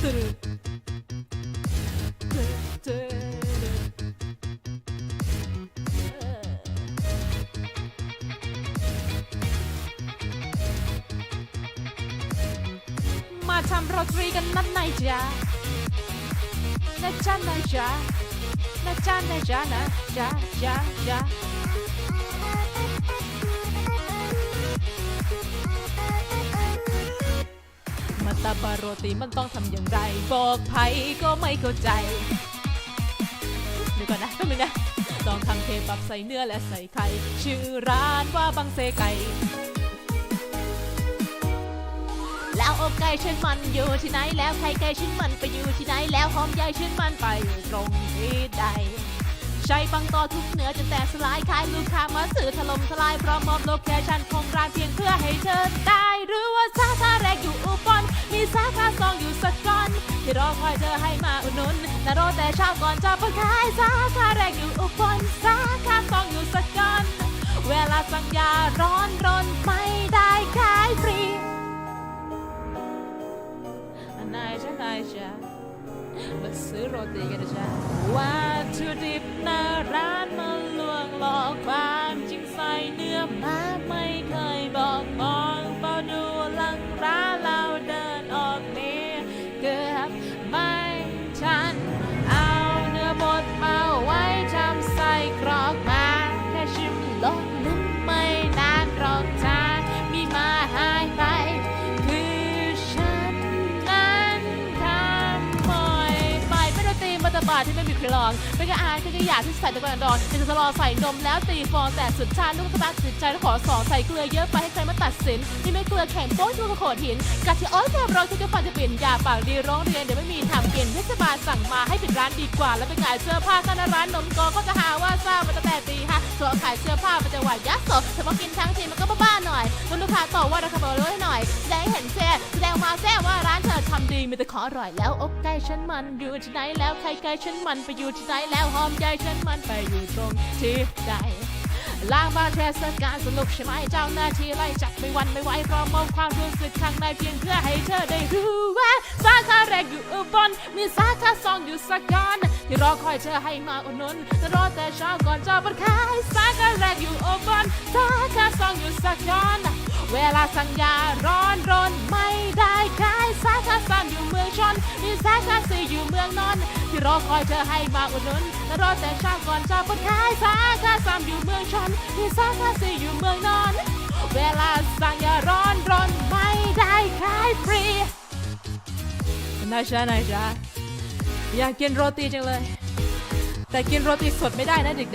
มาทำโรตรีกันนั่นไหนจ๊ะนะจ๊ะนะจ๊ะนะจ๊ะนะจ๊ะนะจ๊ะจ๊ะจ๊ะ ตาบาโรตีมันต้องทำอย่างไร บอกไผก็ไม่เข้าใจเดี๋ยวก่อนนะแป๊บนึงนะต้องทำเคบับใส่เนื้อและใส่ไข่ชื่อร้านว่าบังเซไก่แล้วอกไก่ชิ้นมันอยู่ที่ไหนแล้วไข่ไก่ชิ้นมันไปอยู่ที่ไหนแล้วหอมใหญ่ชิ้นมันไปอยู่ตรงที่ใดใช้ปังต่อทุกเหนือจนแตกสลายขายลูกค้ามาซื้อถล่มทลายพร้อมมอบโลเคชั่นของร้านเพียงเพื่อให้เธอได้หรือว่า ที่รอคอยเธอให้มาอุดหนุนแต่รอแต่เช้าก่อนจะเปิดขายสาขาแรกอยู่อุบลสาขาสองอยู่สกลเวลาสั่งยาร้อนรนไม่ได้ขายฟรีอันไหนจะไหนจะมาซื้อโรตีกันนะจ๊ะวัตถุดิบน่าร้า บาดที่ไม่มีใครลองเป็นกระอายเป็นกระอยากที่ใส่ตะกอนดอนเป็นจะรอใส่นมแล้วตีฟองแต่สุดชาติลูกตะบาติดใจแล้วขอสอนใส่เกลือเยอะไปให้ใครมาตัดสินนี่ไม่เกลือแข็งโป๊ะทั่วโขดหินกัดที่อ้อยแสบร้องที่จะฟันจะเปิ่ยนอย่าปากดีร้องเรียนเดี๋ยวไม่มีทำกินเทศบาลสั่งมาให้ปิดร้านดีกว่า แล้วไปขายเสื้อผ้าข้างหน้าร้านนมกอก็จะหาว่าสร้างมาตั้งแต่ตีห้าส่วนขายเสื้อผ้ามันจะหวานยัดสดแต่พอกินทั้งทีมันก็บ้าๆหน่อยคุณลูกค้าต่อว่าราคาเบาเลยหน่อยแสดงเห็นแซ่แสดงมาแซ่ว่าำดีมีแต่ขออร่อยแล้วอกไก่ฉันมันอยู่ที่ไหนแล้วไข่ไก่ฉันมันไปอยู่ที่ไหนแล้วหอมใหญ่ฉันมันไปอยู่ตรงที่ใดล้างบางเทศกาลสนุกใช่ไหมเจ้าหน้าที่ไล่จับไม่วันไม่ไหวเพราะมองความรู้สึกข้างในเพียงเพื่อให้เธอได้รู้ว่าสาขาแรกอยู่อุบลมีสาขาสองอยู่สกลที่รอคอยเธอให้มาอุดหนุนแต่รอแต่เช้าก่อนจะเปิดขายสาขาแรกอยู่อุบลสาขาสองอยู่สกลเวลาสั่งยาร้อนรนม่ไรอคอยเธอให้มาอุดหนุนแต่รอแต่ชาก่อนจะเปิดขายสาขาสามอยู่เมืองชนที่สาขาสี่อยู่เมืองนอน เวลาสั่งอย่าร้อนรนไม่ได้ขายฟรีนายจ้านายจ้าอยากกินโรตีจังเลย แต่กินโรตีสดไม่ได้นะเด็กๆ